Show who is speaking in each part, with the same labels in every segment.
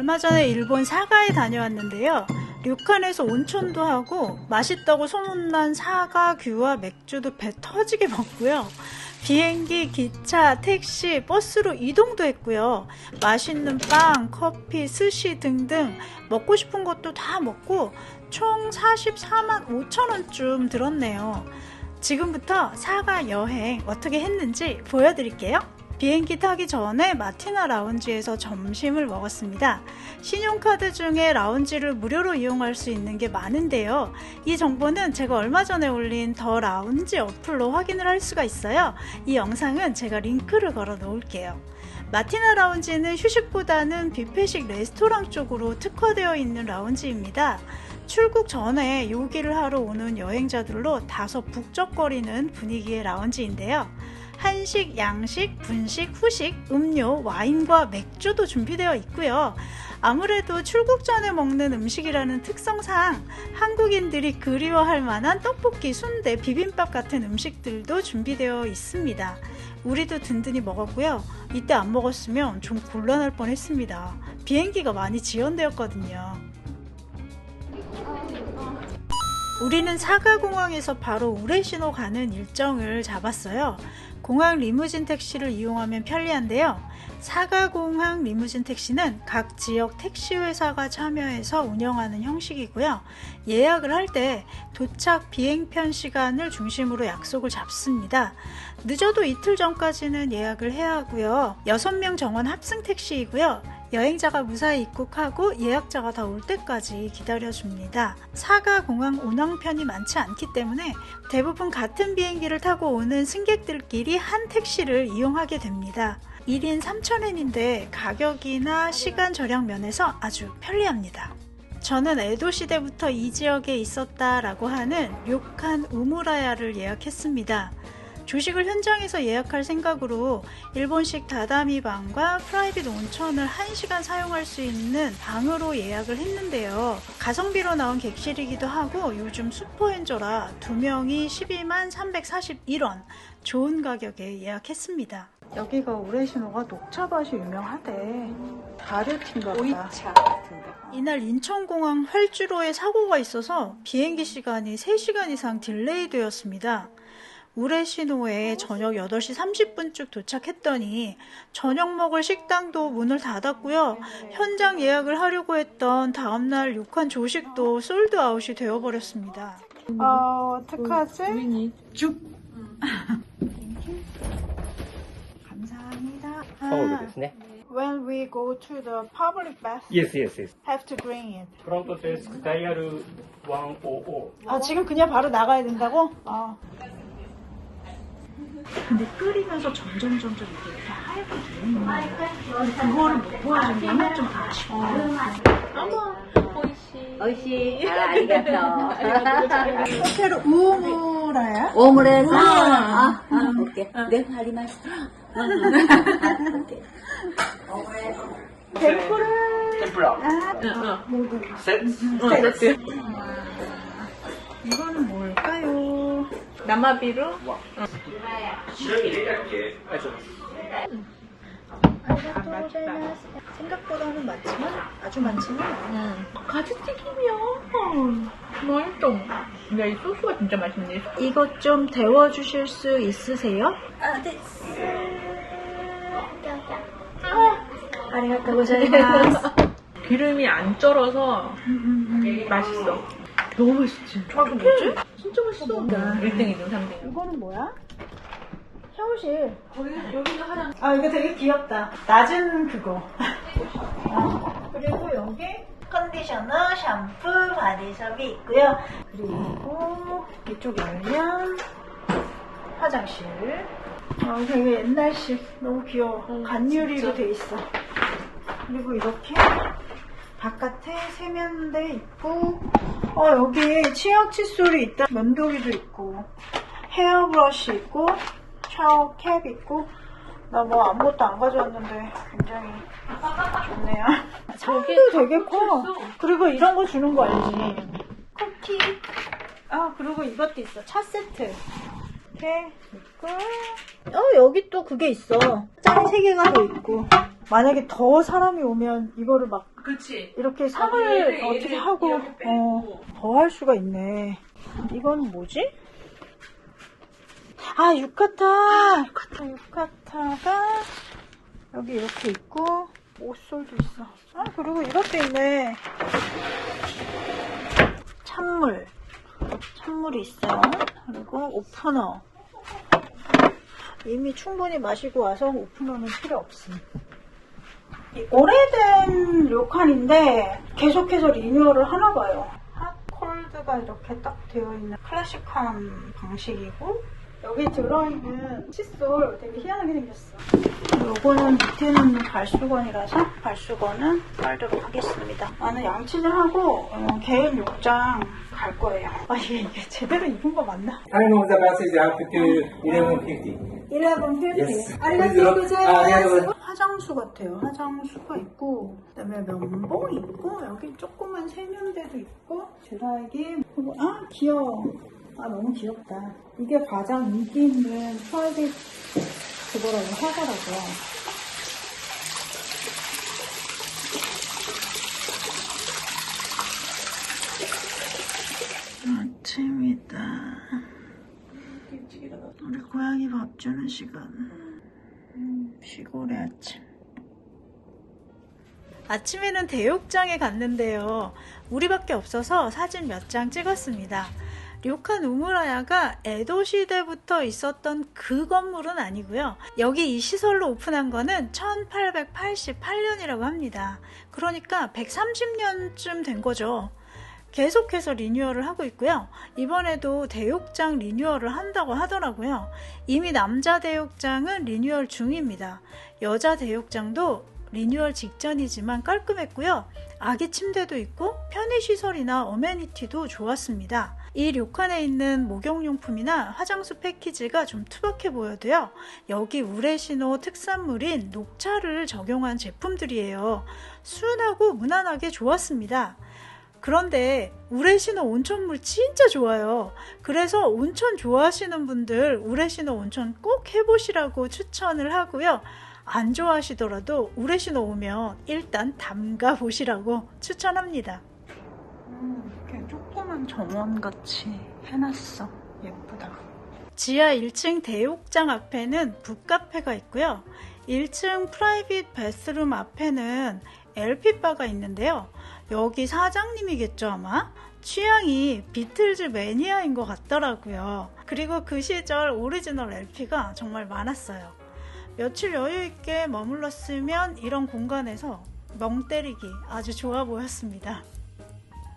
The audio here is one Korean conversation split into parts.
Speaker 1: 얼마 전에 일본 사가에 다녀왔는데요. 료칸에서 온천도 하고 맛있다고 소문난 사과, 귤와 맥주도 배 터지게 먹고요. 비행기, 기차, 택시, 버스로 이동도 했고요. 맛있는 빵, 커피, 스시 등등 먹고 싶은 것도 다 먹고 총 44만 5천 원쯤 들었네요. 지금부터 사과 여행 어떻게 했는지 보여드릴게요. 비행기 타기 전에 마티나 라운지에서 점심을 먹었습니다. 신용카드 중에 라운지를 무료로 이용할 수 있는 게 많은데요. 이 정보는 제가 얼마 전에 올린 더 라운지 어플로 확인을 할 수가 있어요. 이 영상은 제가 링크를 걸어 놓을게요. 마티나 라운지는 휴식보다는 뷔페식 레스토랑 쪽으로 특화되어 있는 라운지입니다. 출국 전에 요기를 하러 오는 여행자들로 다소 북적거리는 분위기의 라운지인데요. 한식, 양식, 분식, 후식, 음료, 와인과 맥주도 준비되어 있고요. 아무래도 출국 전에 먹는 음식이라는 특성상 한국인들이 그리워할 만한 떡볶이, 순대, 비빔밥 같은 음식들도 준비되어 있습니다. 우리도 든든히 먹었고요. 이때 안 먹었으면 좀 곤란할 뻔 했습니다. 비행기가 많이 지연되었거든요. 우리는 사가공항에서 바로 우레시노 가는 일정을 잡았어요. 공항 리무진 택시를 이용하면 편리한데요. 사가공항 리무진 택시는 각 지역 택시 회사가 참여해서 운영하는 형식이고요. 예약을 할 때 도착 비행편 시간을 중심으로 약속을 잡습니다. 늦어도 이틀 전까지는 예약을 해야 하고요. 6명 정원 합승 택시이고요. 여행자가 무사히 입국하고 예약자가 다 올 때까지 기다려줍니다. 사가 공항 운항편이 많지 않기 때문에 대부분 같은 비행기를 타고 오는 승객들끼리 한 택시를 이용하게 됩니다. 1인 3,000엔인데 가격이나 시간 절약 면에서 아주 편리합니다. 저는 에도 시대부터 이 지역에 있었다라고 하는 료칸 우무라야를 예약했습니다. 조식을 현장에서 예약할 생각으로 일본식 다다미 방과 프라이빗 온천을 1시간 사용할 수 있는 방으로 예약을 했는데요. 가성비로 나온 객실이기도 하고 요즘 슈퍼엔저라 2명이 12만 341원 좋은 가격에 예약했습니다. 여기가 우레시노가 녹차밭이 유명하대. 다르팀가 보다.
Speaker 2: 오이차 같은 데.
Speaker 1: 이날 인천공항 활주로에 사고가 있어서 비행기 시간이 3시간 이상 딜레이 되었습니다. 우레시노에 저녁 8시 30분쯤 도착했더니 저녁 먹을 식당도 문을 닫았고요. 현장 예약을 하려고 했던 다음날 육한 조식도 솔드아웃이 되어버렸습니다. 어, 어떡하지?
Speaker 2: 우리니 죽.
Speaker 1: 감사합니다.
Speaker 3: タオルですね。
Speaker 1: When we go to the public bath,
Speaker 3: Yes, yes, yes.
Speaker 1: have to bring it.
Speaker 3: フロントデスクダイヤル100。
Speaker 1: 아 지금 그냥 바로 나가야 된다고? 아. 근데 끓이면서 점점 점점 이렇게 하얗게 되는 거예요. 그거를 못 보여주면 좀 아쉬워.
Speaker 2: 어. 어머, 오이씨. 오이씨. 알겠어.
Speaker 1: 호텔 우물아야?
Speaker 2: 우물에서. 아, 아, 네, 오케이. 내 발이 맛있어.
Speaker 1: 템프라.
Speaker 3: 덴프라.
Speaker 1: 아, 모두.
Speaker 3: 세트. 아,
Speaker 1: 이거는 뭘까요? 남아비로? 와. 생각보다는 많지만 아주 많지만 않아.
Speaker 2: 응. 가지튀김이야. 맛있어. 근데 이 소스가 진짜 맛있네.
Speaker 1: 이것 좀 데워주실 수 있으세요? 아, 네. 아, 아리가또 고자이마스.
Speaker 2: 기름이 안 쩔어서 음, 음, 음. 맛있어. 너무 맛있지?
Speaker 1: 아, 저게 뭐지?
Speaker 2: 진짜 맛있어. 1등, 2등, 3등.
Speaker 1: 이거는 뭐야? 샤워실. 아, 이거 되게 귀엽다. 낮은 그거. 어, 그리고 여기 컨디셔너, 샴푸, 바디샵이 있고요. 그리고 이쪽 열면 화장실. 아, 되게 옛날식. 너무 귀여워. 간유리로 돼 있어. 그리고 이렇게 바깥에 세면대 있고, 어, 여기 치약 칫솔이 있다. 면도기도 있고, 헤어브러쉬 있고, 샤워 캡 있고, 나 뭐 아무것도 안 가져왔는데 굉장히 좋네요. 상도 되게 커. 그리고 이런 거 주는 거 알지? 쿠키. 아, 그리고 이것도 있어. 차 세트. 이렇게 있고. 어, 여기 또 그게 있어. 짠 세 개가 더 있고. 만약에 더 사람이 오면 이거를 막
Speaker 4: 그치.
Speaker 1: 이렇게 상을
Speaker 4: 얘를-
Speaker 1: 어떻게
Speaker 4: 하고.
Speaker 1: 어, 더 할 수가 있네. 이건 뭐지? 아 유카타. 유카타 유카타가 여기 이렇게 있고 옷솔도 있어. 아 그리고 이것도 있네. 찬물. 찬물이 있어요. 그리고 오프너. 이미 충분히 마시고 와서 오프너는 필요 없음. 이 오래된 료칸인데 계속해서 리뉴얼을 하나 봐요. 핫콜드가 이렇게 딱 되어 있는 클래식한 방식이고 여기 들어있는 칫솔 되게 희한하게 생겼어. 요거는 밑에는 발수건이라서 발수건은 빨도록 하겠습니다. 나는 양치질 하고 어, 개인 욕장 갈 거예요. 아 이게, 이게 제대로 입은 거 맞나?
Speaker 5: How long the passage after till 1150?
Speaker 1: 1150.
Speaker 5: Yes.
Speaker 1: 아리가또
Speaker 5: Please, 아, 네,
Speaker 1: 고자이마스.
Speaker 5: 네.
Speaker 1: 화장수 같아요. 화장수가 있고, 그다음에 면봉이 있고, 여기 조그만 세면대도 있고, 드라이기, 그리고 아 귀여워. 아 너무 귀엽다. 이게 가장 인기 있는 프라이빗 그거라고 하더라고요. 아침이다. 우리 고양이 밥 주는 시간. 음, 시골의 아침. 아침에는 대욕장에 갔는데요. 우리밖에 없어서 사진 몇 장 찍었습니다. 료칸 우무라야가 에도 시대부터 있었던 그 건물은 아니고요. 여기 이 시설로 오픈한 거는 1888년이라고 합니다. 그러니까 130년쯤 된 거죠. 계속해서 리뉴얼을 하고 있고요. 이번에도 대욕장 리뉴얼을 한다고 하더라고요. 이미 남자 대욕장은 리뉴얼 중입니다. 여자 대욕장도 리뉴얼 직전이지만 깔끔했고요. 아기 침대도 있고 편의시설이나 어메니티도 좋았습니다. 이 료칸에 있는 목욕용품이나 화장수 패키지가 좀 투박해 보여도요. 여기 우레시노 특산물인 녹차를 적용한 제품들이에요. 순하고 무난하게 좋았습니다. 그런데 우레시노 온천물 진짜 좋아요. 그래서 온천 좋아하시는 분들 우레시노 온천 꼭 해보시라고 추천을 하고요. 안 좋아하시더라도 우레시노 오면 일단 담가 보시라고 추천합니다. 음, 이렇게 조그만 정원 같이 해놨어. 예쁘다. 지하 1층 대욕장 앞에는 북카페가 있고요. 1층 프라이빗 베스룸 앞에는 LP바가 있는데요. 여기 사장님이겠죠, 아마? 취향이 비틀즈 매니아인 것 같더라고요. 그리고 그 시절 오리지널 LP가 정말 많았어요. 며칠 여유있게 머물렀으면 이런 공간에서 멍 때리기 아주 좋아 보였습니다.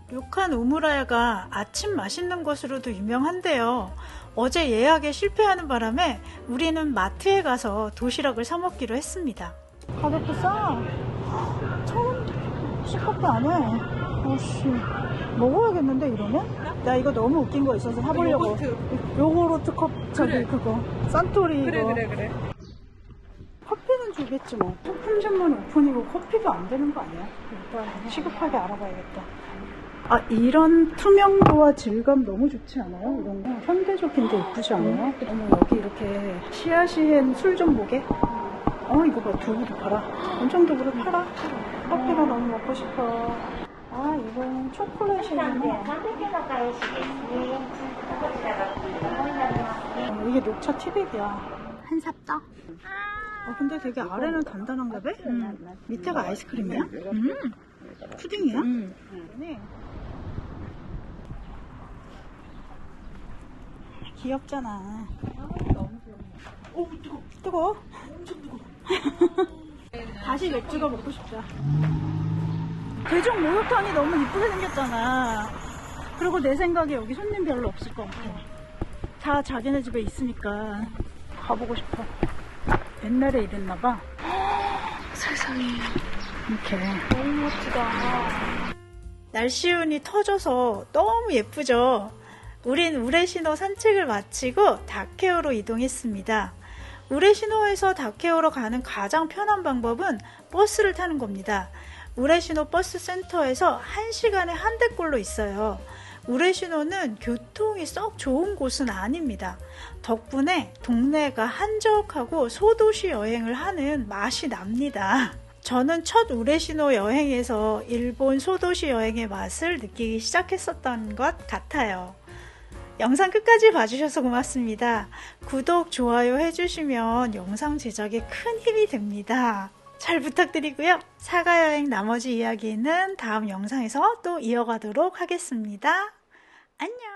Speaker 1: 료칸 우무라야가 아침 맛있는 곳으로도 유명한데요. 어제 예약에 실패하는 바람에 우리는 마트에 가서 도시락을 사 먹기로 했습니다. 가격도 싸. 천 원씩밖에 안 해. 아씨 먹어야겠는데 이러면? 나 이거 너무 웃긴 거 있어서 사보려고.
Speaker 4: 요거트.
Speaker 1: 요거트 컵 저기
Speaker 4: 그래.
Speaker 1: 그거 산토리
Speaker 4: 그래,
Speaker 1: 이거.
Speaker 4: 그래, 그래.
Speaker 1: 커피는 주겠지 뭐. 소품점만 오픈이고 커피도 안 되는 거 아니야? 일단 시급하게 알아봐야겠다. 아 이런 투명도와 질감 너무 좋지 않아요? 이런 거 현대적인데 예쁘지 않아요? 어머 여기 이렇게 시아시엔 술좀 보게. 어 이거 봐 두부도 팔아. 엄청 두부를 팔아. 커피가 너무 먹고 싶어. 아 이건 초콜릿이구나. 어, 이게 녹차 티백이야. 한 삽다. 어, 근데 되게 아래는 단단한가 봐? 밑에가 아이스크림이야? 음. 푸딩이야? 네. 귀엽잖아. 오, 뜨거. 뜨거? 엄청 뜨거. 다시 맥주가 먹고 싶다. 대중 목욕탕이 너무 이쁘게 생겼잖아. 그리고 내 생각에 여기 손님 별로 없을 것 같아. 다 자기네 집에 있으니까 가보고 싶어. 옛날에 이랬나봐. 세상에. 이렇게. 너무 멋지다. 날씨운이 터져서 너무 예쁘죠? 우린 우레시노 산책을 마치고 다케오로 이동했습니다. 우레시노에서 다케오로 가는 가장 편한 방법은 버스를 타는 겁니다. 우레시노 버스 센터에서 1시간에 한 대꼴로 있어요. 우레시노는 교통이 썩 좋은 곳은 아닙니다. 덕분에 동네가 한적하고 소도시 여행을 하는 맛이 납니다. 저는 첫 우레시노 여행에서 일본 소도시 여행의 맛을 느끼기 시작했었던 것 같아요. 영상 끝까지 봐주셔서 고맙습니다. 구독, 좋아요 해주시면 영상 제작에 큰 힘이 됩니다. 잘 부탁드리고요. 사가여행 나머지 이야기는 다음 영상에서 또 이어가도록 하겠습니다. 안녕!